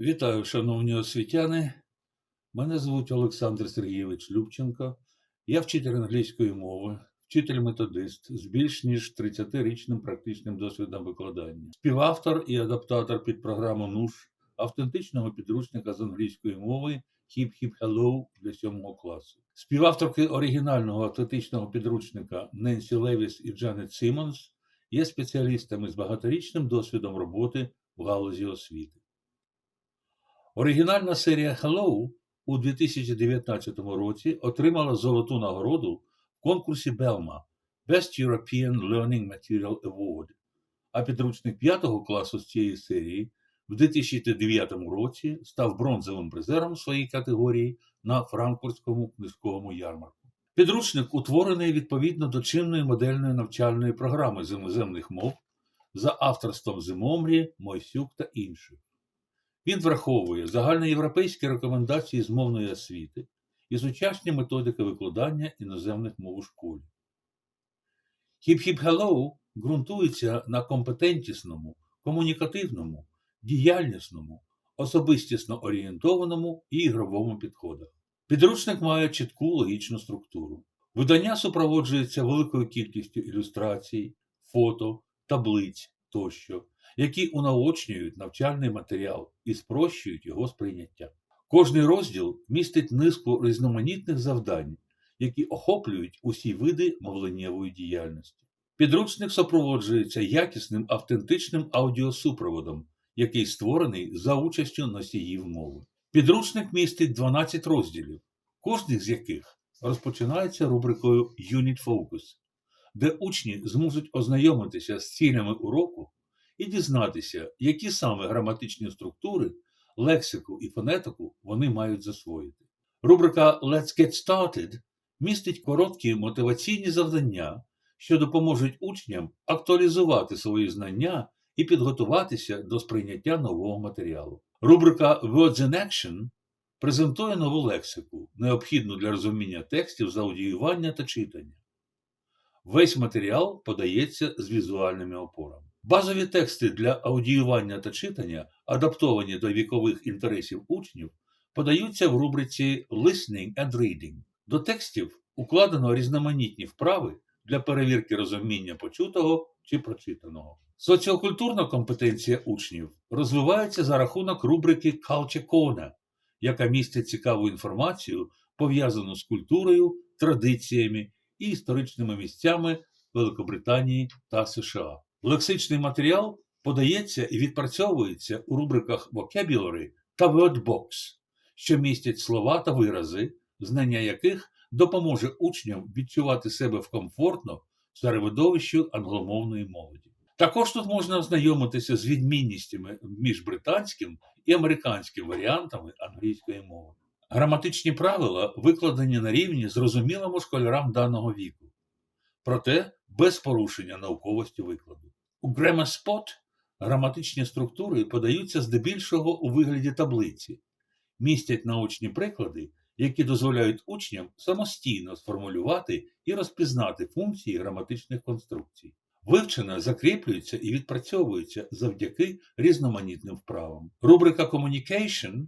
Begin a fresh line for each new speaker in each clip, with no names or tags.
Вітаю, шановні освітяни. Мене звуть Олександр Сергійович Любченко. Я вчитель англійської мови, вчитель-методист з більш ніж 30-річним практичним досвідом викладання, співавтор і адаптатор під програму НУШ автентичного підручника з англійської мови Hello для 7 класу. Співавторки оригінального автентичного підручника Ненсі Левіс і Джанет Сімонс є спеціалістами з багаторічним досвідом роботи в галузі освіти. Оригінальна серія Hello у 2019 році отримала золоту нагороду в конкурсі Белма Best European Learning Material Award, а підручник 5 класу з цієї серії в 2009 році став бронзовим призером своєї категорії на Франкфуртському книжковому ярмарку. Підручник утворений відповідно до чинної модельної навчальної програми з іноземних мов за авторством Зимомрі, Мойсюк та інших. Він враховує загальноєвропейські рекомендації з мовної освіти і сучасні методики викладання іноземних мов у школі. Hello ґрунтується на компетентісному, комунікативному, діяльнісному, особистісно орієнтованому і ігровому підходах. Підручник має чітку логічну структуру. Видання супроводжується великою кількістю ілюстрацій, фото, таблиць тощо, які унаочнюють навчальний матеріал і спрощують його сприйняття. Кожний розділ містить низку різноманітних завдань, які охоплюють усі види мовленнєвої діяльності. Підручник супроводжується якісним автентичним аудіосупроводом, який створений за участю носіїв мови. Підручник містить 12 розділів, кожний з яких розпочинається рубрикою Unit Focus, де учні зможуть ознайомитися з цілями уроку і дізнатися, які саме граматичні структури, лексику і фонетику вони мають засвоїти. Рубрика Let's Get Started містить короткі мотиваційні завдання, що допоможуть учням актуалізувати свої знання і підготуватися до сприйняття нового матеріалу. Рубрика Words in Action презентує нову лексику, необхідну для розуміння текстів з аудіювання та читання. Весь матеріал подається з візуальними опорами. Базові тексти для аудіювання та читання, адаптовані до вікових інтересів учнів, подаються в рубриці Listening and Reading. До текстів укладено різноманітні вправи для перевірки розуміння почутого чи прочитаного. Соціокультурна компетенція учнів розвивається за рахунок рубрики Culture Corner, яка містить цікаву інформацію, пов'язану з культурою, традиціями і історичними місцями Великобританії та США. Лексичний матеріал подається і відпрацьовується у рубриках Vocabulary та Wordbox, що містять слова та вирази, знання яких допоможе учням відчувати себе в комфортно середовищі англомовної молоді. Також тут можна ознайомитися з відмінностями між британським і американським варіантами англійської мови. Граматичні правила викладені на рівні зрозумілому школярам даного віку, проте без порушення науковості викладу. У GrammarSpot граматичні структури подаються здебільшого у вигляді таблиці, містять научні приклади, які дозволяють учням самостійно сформулювати і розпізнати функції граматичних конструкцій. Вивчене закріплюється і відпрацьовується завдяки різноманітним вправам. Рубрика Communication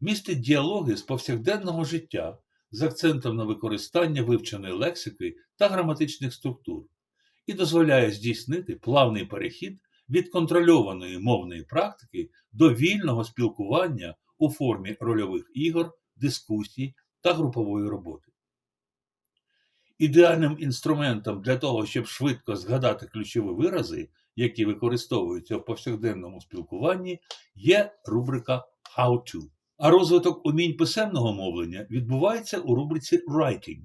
містить діалоги з повсякденного життя з акцентом на використання вивченої лексики та граматичних структур і дозволяє здійснити плавний перехід від контрольованої мовної практики до вільного спілкування у формі рольових ігор, дискусій та групової роботи. Ідеальним інструментом для того, щоб швидко згадати ключові вирази, які використовуються в повсякденному спілкуванні, є рубрика How to. А розвиток умінь писемного мовлення відбувається у рубриці Writing,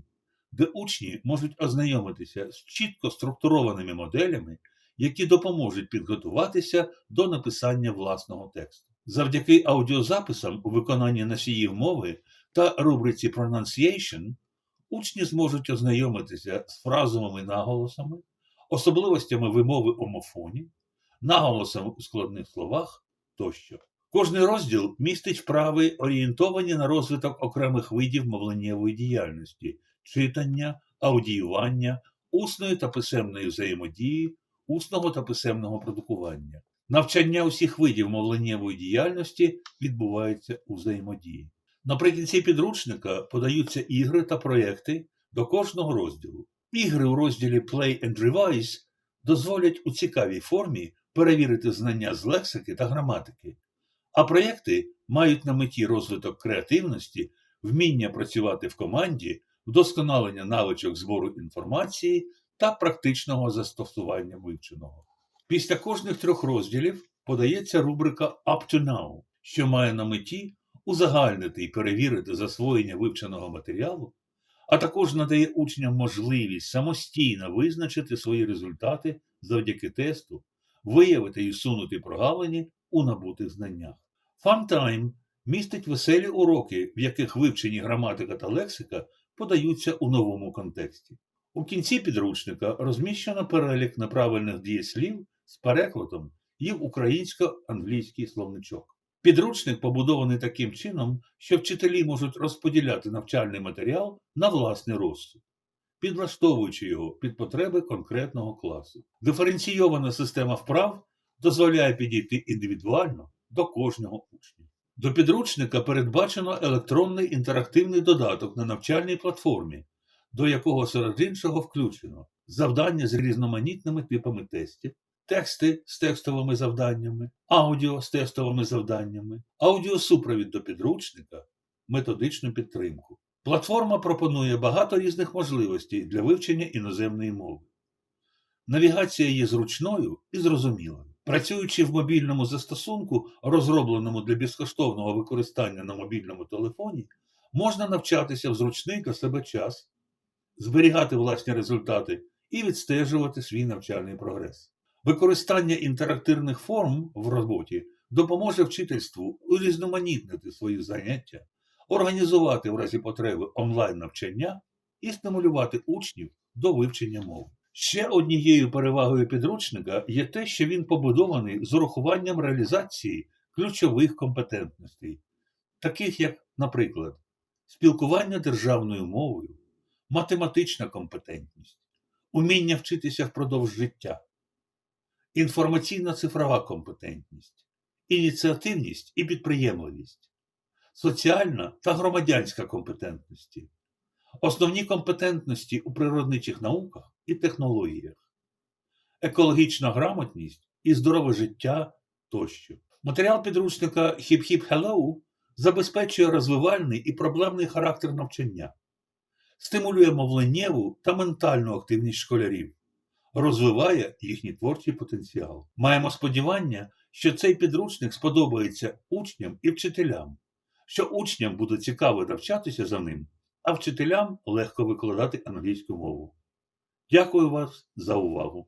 де учні можуть ознайомитися з чітко структурованими моделями, які допоможуть підготуватися до написання власного тексту. Завдяки аудіозаписам у виконанні носіїв мови та рубриці Pronunciation учні зможуть ознайомитися з фразовими наголосами, особливостями вимови омофонів, наголосами у складних словах тощо. Кожний розділ містить вправи, орієнтовані на розвиток окремих видів мовленнєвої діяльності, читання, аудіювання, усної та писемної взаємодії, усного та писемного продукування. Навчання усіх видів мовленнєвої діяльності відбувається у взаємодії. Наприкінці підручника подаються ігри та проекти до кожного розділу. Ігри у розділі Play and Revise дозволять у цікавій формі перевірити знання з лексики та граматики, а проєкти мають на меті розвиток креативності, вміння працювати в команді, вдосконалення навичок збору інформації та практичного застосування вивченого. Після кожних трьох розділів подається рубрика Up to Now, що має на меті узагальнити і перевірити засвоєння вивченого матеріалу, а також надає учням можливість самостійно визначити свої результати завдяки тесту, виявити і усунути прогалини у набутих знаннях. Funtime містить веселі уроки, в яких вивчені граматика та лексика подаються у новому контексті. У кінці підручника розміщено перелік неправильних дієслів з перекладом і українсько-англійський словничок. Підручник побудований таким чином, що вчителі можуть розподіляти навчальний матеріал на власний розсуд, підлаштовуючи його під потреби конкретного класу. Диференційована система вправ дозволяє підійти індивідуально до кожного учня. До підручника передбачено електронний інтерактивний додаток на навчальній платформі, до якого серед іншого включено завдання з різноманітними типами тестів, тексти з текстовими завданнями, аудіо з тестовими завданнями, аудіосупровід до підручника, методичну підтримку. Платформа пропонує багато різних можливостей для вивчення іноземної мови. Навігація є зручною і зрозумілою. Працюючи в мобільному застосунку, розробленому для безкоштовного використання на мобільному телефоні, можна навчатися в зручний для себе час, зберігати власні результати і відстежувати свій навчальний прогрес. Використання інтерактивних форм в роботі допоможе вчительству урізноманітнити свої заняття, організувати в разі потреби онлайн-навчання і стимулювати учнів до вивчення мови. Ще однією перевагою підручника є те, що він побудований з урахуванням реалізації ключових компетентностей, таких як, наприклад, спілкування державною мовою, математична компетентність, уміння вчитися впродовж життя, інформаційно-цифрова компетентність, ініціативність і підприємливість, соціальна та громадянська компетентності, основні компетентності у природничих науках і технологіях, екологічна грамотність і здорове життя тощо. Матеріал підручника Hip-Hip Hello забезпечує розвивальний і проблемний характер навчання, стимулює мовленнєву та ментальну активність школярів, розвиває їхній творчий потенціал. Маємо сподівання, що цей підручник сподобається учням і вчителям, що учням буде цікаво навчатися за ним, а вчителям легко викладати англійську мову. Дякую вас за увагу!